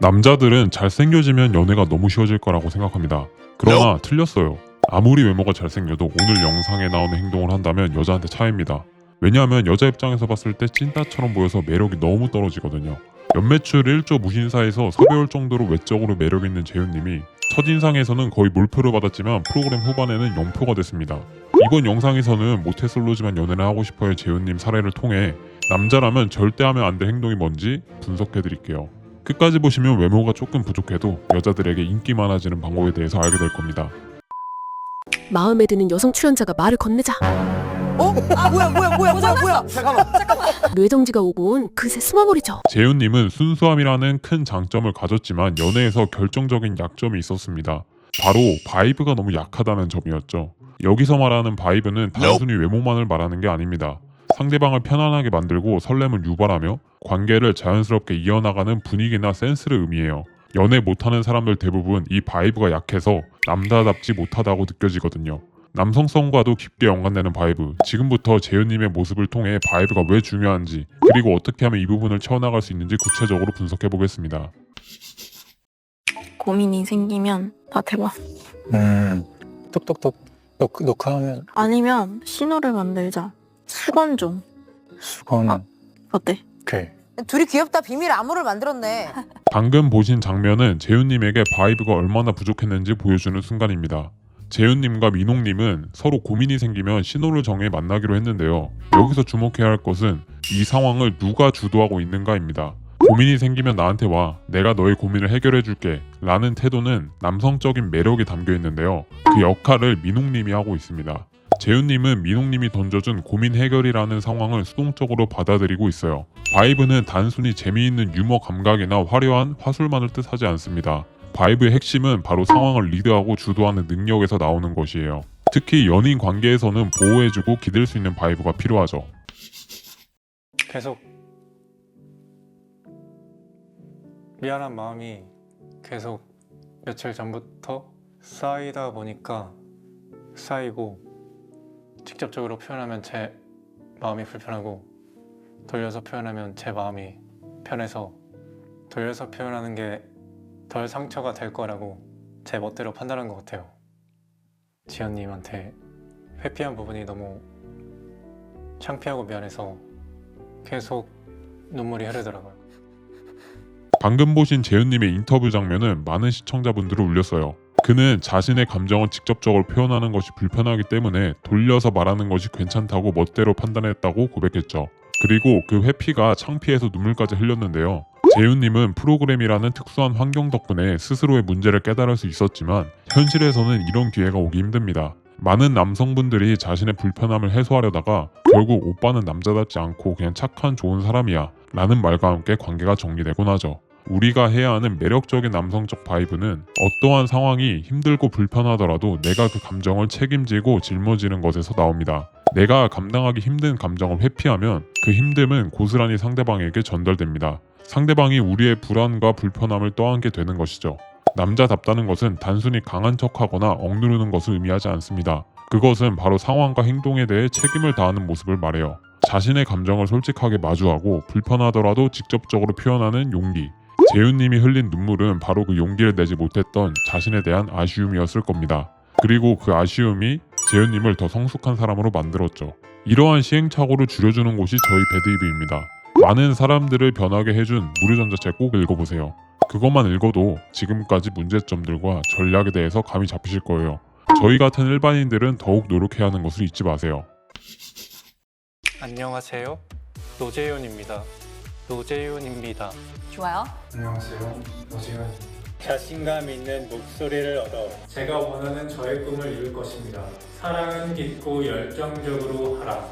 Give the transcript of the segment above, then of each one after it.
남자들은 잘생겨지면 연애가 너무 쉬워질 거라고 생각합니다. 그러나 틀렸어요. 아무리 외모가 잘생겨도 오늘 영상에 나오는 행동을 한다면 여자한테 차입니다. 왜냐하면 여자 입장에서 봤을 때 찐따처럼 보여서 매력이 너무 떨어지거든요. 연매출 1조 무신사에서 섭외올 정도로 외적으로 매력 있는 재윤님이 첫인상에서는 거의 몰표를 받았지만 프로그램 후반에는 영표가 됐습니다. 이번 영상에서는 모태솔로지만 연애를 하고 싶어요 재윤님 사례를 통해 남자라면 절대 하면 안 될 행동이 뭔지 분석해 드릴게요. 끝까지 보시면 외모가 조금 부족해도 여자들에게 인기 많아지는 방법에 대해서 알게 될 겁니다. 마음에 드는 여성 출연자가 말을 건네자 어? 아 뭐야 뭐야 뭐야 뭐야 뭐야 잠깐만 뇌정지가 오곤 그새 숨어버리죠. 재윤님은 순수함이라는 큰 장점을 가졌지만 연애에서 결정적인 약점이 있었습니다. 바로 바이브가 너무 약하다는 점이었죠. 여기서 말하는 바이브는 단순히 외모만을 말하는 게 아닙니다. 상대방을 편안하게 만들고 설렘을 유발하며 관계를 자연스럽게 이어나가는 분위기나 센스를 의미해요. 연애 못하는 사람들 대부분 이 바이브가 약해서 남자답지 못하다고 느껴지거든요. 남성성과도 깊게 연관되는 바이브. 지금부터 재윤님의 모습을 통해 바이브가 왜 중요한지 그리고 어떻게 하면 이 부분을 채워나갈 수 있는지 구체적으로 분석해 보겠습니다. 고민이 생기면 다 대봐. 음, 똑똑똑 노크, 녹화하면 아니면 신호를 만들자. 수건 좀. 수건 아. 어때? 오케이 둘이 귀엽다 비밀 암호를 만들었네 방금 보신 장면은 재윤님에게 바이브가 얼마나 부족했는지 보여주는 순간입니다. 재윤님과 민홍님은 서로 고민이 생기면 신호를 정해 만나기로 했는데요. 여기서 주목해야 할 것은 이 상황을 누가 주도하고 있는가입니다. 고민이 생기면 나한테 와. 내가 너의 고민을 해결해 줄게. 라는 태도는 남성적인 매력이 담겨 있는데요. 그 역할을 민홍님이 하고 있습니다. 재윤님은 민홍님이 던져준 고민 해결이라는 상황을 수동적으로 받아들이고 있어요. 바이브는 단순히 재미있는 유머 감각이나 화려한 화술만을 뜻하지 않습니다. 바이브의 핵심은 바로 상황을 리드하고 주도하는 능력에서 나오는 것이에요. 특히 연인 관계에서는 보호해주고 기댈 수 있는 바이브가 필요하죠. 계속 미안한 마음이 계속 며칠 전부터 쌓이다 보니까 쌓이고 직접적으로 표현하면 제 마음이 불편하고 돌려서 표현하면 제 마음이 편해서 돌려서 표현하는 게 덜 상처가 될 거라고 제 멋대로 판단한 것 같아요. 지연님한테 회피한 부분이 너무 창피하고 미안해서 계속 눈물이 흐르더라고요. 방금 보신 재윤님의 인터뷰 장면은 많은 시청자분들을 울렸어요. 그는 자신의 감정을 직접적으로 표현하는 것이 불편하기 때문에 돌려서 말하는 것이 괜찮다고 멋대로 판단했다고 고백했죠. 그리고 그 회피가 창피해서 눈물까지 흘렸는데요. 재윤님은 프로그램이라는 특수한 환경 덕분에 스스로의 문제를 깨달을 수 있었지만 현실에서는 이런 기회가 오기 힘듭니다. 많은 남성분들이 자신의 불편함을 해소하려다가 결국 오빠는 남자답지 않고 그냥 착한 좋은 사람이야 라는 말과 함께 관계가 정리되곤 하죠. 우리가 해야 하는 매력적인 남성적 바이브는 어떠한 상황이 힘들고 불편하더라도 내가 그 감정을 책임지고 짊어지는 것에서 나옵니다. 내가 감당하기 힘든 감정을 회피하면 그 힘듦은 고스란히 상대방에게 전달됩니다. 상대방이 우리의 불안과 불편함을 떠안게 되는 것이죠. 남자답다는 것은 단순히 강한 척하거나 억누르는 것을 의미하지 않습니다. 그것은 바로 상황과 행동에 대해 책임을 다하는 모습을 말해요. 자신의 감정을 솔직하게 마주하고 불편하더라도 직접적으로 표현하는 용기. 재윤님이 흘린 눈물은 바로 그 용기를 내지 못했던 자신에 대한 아쉬움이었을 겁니다. 그리고 그 아쉬움이 재윤님을 더 성숙한 사람으로 만들었죠. 이러한 시행착오를 줄여주는 곳이 저희 배드이브입니다. 많은 사람들을 변하게 해준 무료전자책 꼭 읽어보세요. 그것만 읽어도 지금까지 문제점들과 전략에 대해서 감이 잡히실 거예요. 저희 같은 일반인들은 더욱 노력해야 하는 것을 잊지 마세요. 안녕하세요. 노재윤입니다. 노재윤입니다. 좋아요 안녕하세요. 노재윤. 자신감 있는 목소리를 얻어 제가 원하는 저의 꿈을 이룰 것입니다. 사랑은 깊고 열정적으로 하라.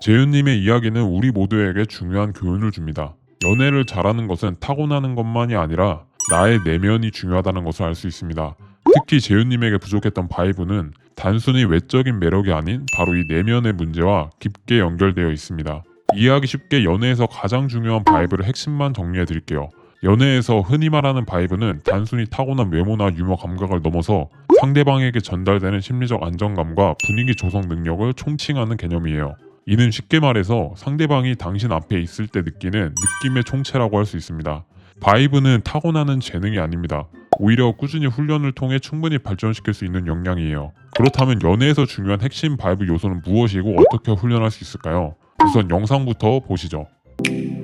재윤님의 이야기는 우리 모두에게 중요한 교훈을 줍니다. 연애를 잘하는 것은 타고나는 것만이 아니라 나의 내면이 중요하다는 것을 알 수 있습니다. 특히 재윤님에게 부족했던 바이브는 단순히 외적인 매력이 아닌 바로 이 내면의 문제와 깊게 연결되어 있습니다. 이해하기 쉽게 연애에서 가장 중요한 바이브를 핵심만 정리해 드릴게요. 연애에서 흔히 말하는 바이브는 단순히 타고난 외모나 유머 감각을 넘어서 상대방에게 전달되는 심리적 안정감과 분위기 조성 능력을 총칭하는 개념이에요. 이는 쉽게 말해서 상대방이 당신 앞에 있을 때 느끼는 느낌의 총체라고 할 수 있습니다. 바이브는 타고나는 재능이 아닙니다. 오히려 꾸준히 훈련을 통해 충분히 발전시킬 수 있는 역량이에요. 그렇다면 연애에서 중요한 핵심 바이브 요소는 무엇이고 어떻게 훈련할 수 있을까요? 우선 영상부터 보시죠. you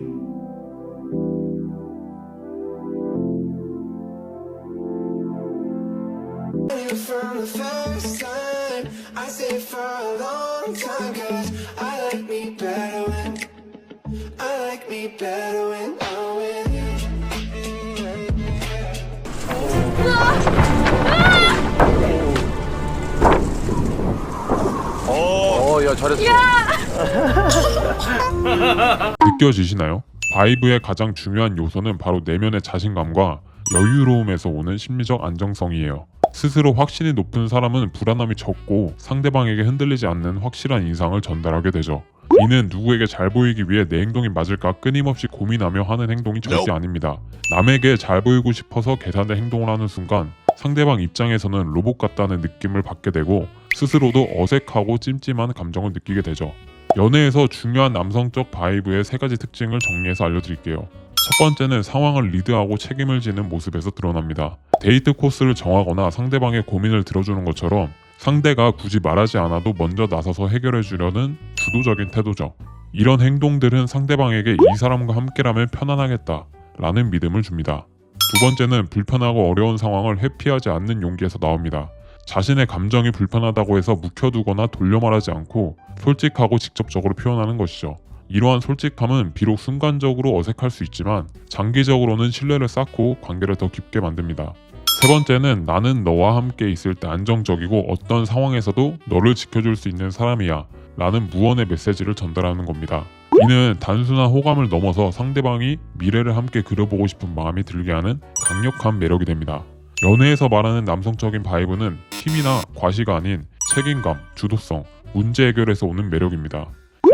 어야 잘했어 느껴지시나요? 바이브의 가장 중요한 요소는 바로 내면의 자신감과 여유로움에서 오는 심리적 안정성이에요. 스스로 확신이 높은 사람은 불안함이 적고 상대방에게 흔들리지 않는 확실한 인상을 전달하게 되죠. 이는 누구에게 잘 보이기 위해 내 행동이 맞을까 끊임없이 고민하며 하는 행동이 절대 아닙니다. 남에게 잘 보이고 싶어서 계산된 행동을 하는 순간 상대방 입장에서는 로봇 같다는 느낌을 받게 되고 스스로도 어색하고 찜찜한 감정을 느끼게 되죠. 연애에서 중요한 남성적 바이브의 세 가지 특징을 정리해서 알려드릴게요. 첫 번째는 상황을 리드하고 책임을 지는 모습에서 드러납니다. 데이트 코스를 정하거나 상대방의 고민을 들어주는 것처럼 상대가 굳이 말하지 않아도 먼저 나서서 해결해 주려는 주도적인 태도죠. 이런 행동들은 상대방에게 이 사람과 함께라면 편안하겠다 라는 믿음을 줍니다. 두 번째는 불편하고 어려운 상황을 회피하지 않는 용기에서 나옵니다. 자신의 감정이 불편하다고 해서 묵혀두거나 돌려 말하지 않고 솔직하고 직접적으로 표현하는 것이죠. 이러한 솔직함은 비록 순간적으로 어색할 수 있지만 장기적으로는 신뢰를 쌓고 관계를 더 깊게 만듭니다. 세 번째는 나는 너와 함께 있을 때 안정적이고 어떤 상황에서도 너를 지켜줄 수 있는 사람이야 라는 무언의 메시지를 전달하는 겁니다. 이는 단순한 호감을 넘어서 상대방이 미래를 함께 그려보고 싶은 마음이 들게 하는 강력한 매력이 됩니다. 연애에서 말하는 남성적인 바이브는 힘이나 과시가 아닌 책임감, 주도성, 문제 해결에서 오는 매력입니다.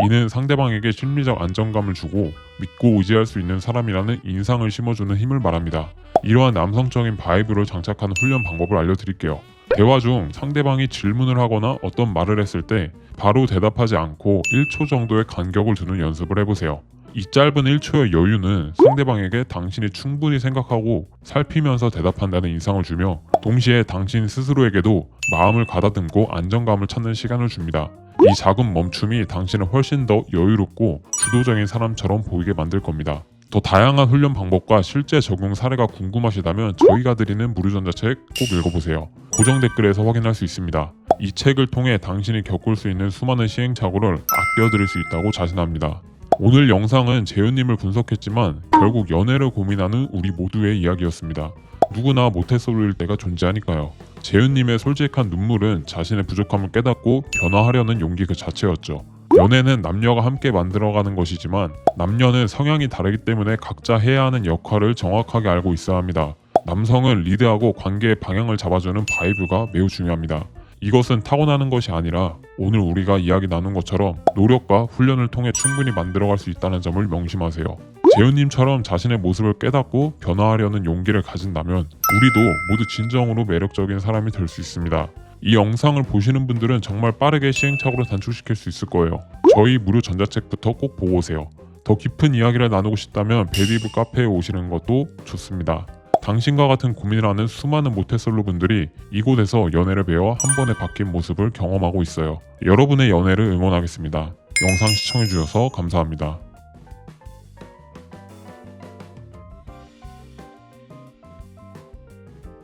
이는 상대방에게 심리적 안정감을 주고 믿고 의지할 수 있는 사람이라는 인상을 심어주는 힘을 말합니다. 이러한 남성적인 바이브를 장착하는 훈련 방법을 알려드릴게요. 대화 중 상대방이 질문을 하거나 어떤 말을 했을 때 바로 대답하지 않고 1초 정도의 간격을 두는 연습을 해보세요. 이 짧은 1초의 여유는 상대방에게 당신이 충분히 생각하고 살피면서 대답한다는 인상을 주며 동시에 당신 스스로에게도 마음을 가다듬고 안정감을 찾는 시간을 줍니다. 이 작은 멈춤이 당신을 훨씬 더 여유롭고 주도적인 사람처럼 보이게 만들 겁니다. 더 다양한 훈련 방법과 실제 적용 사례가 궁금하시다면 저희가 드리는 무료전자책 꼭 읽어보세요. 고정 댓글에서 확인할 수 있습니다. 이 책을 통해 당신이 겪을 수 있는 수많은 시행착오를 아껴드릴 수 있다고 자신합니다. 오늘 영상은 재윤님을 분석했지만 결국 연애를 고민하는 우리 모두의 이야기였습니다. 누구나 모태솔로일 때가 존재하니까요. 재윤님의 솔직한 눈물은 자신의 부족함을 깨닫고 변화하려는 용기 그 자체였죠. 연애는 남녀가 함께 만들어가는 것이지만 남녀는 성향이 다르기 때문에 각자 해야 하는 역할을 정확하게 알고 있어야 합니다. 남성은 리드하고 관계의 방향을 잡아주는 바이브가 매우 중요합니다. 이것은 타고나는 것이 아니라 오늘 우리가 이야기 나눈 것처럼 노력과 훈련을 통해 충분히 만들어갈 수 있다는 점을 명심하세요. 재훈님처럼 자신의 모습을 깨닫고 변화하려는 용기를 가진다면 우리도 모두 진정으로 매력적인 사람이 될 수 있습니다. 이 영상을 보시는 분들은 정말 빠르게 시행착오를 단축시킬 수 있을 거예요. 저희 무료 전자책부터 꼭 보고 오세요. 더 깊은 이야기를 나누고 싶다면 베리브 카페에 오시는 것도 좋습니다. 당신과 같은 고민을 하는 수많은 모태솔로 분들이 이곳에서 연애를 배워 한 번에 바뀐 모습을 경험하고 있어요. 여러분의 연애를 응원하겠습니다. 영상 시청해주셔서 감사합니다.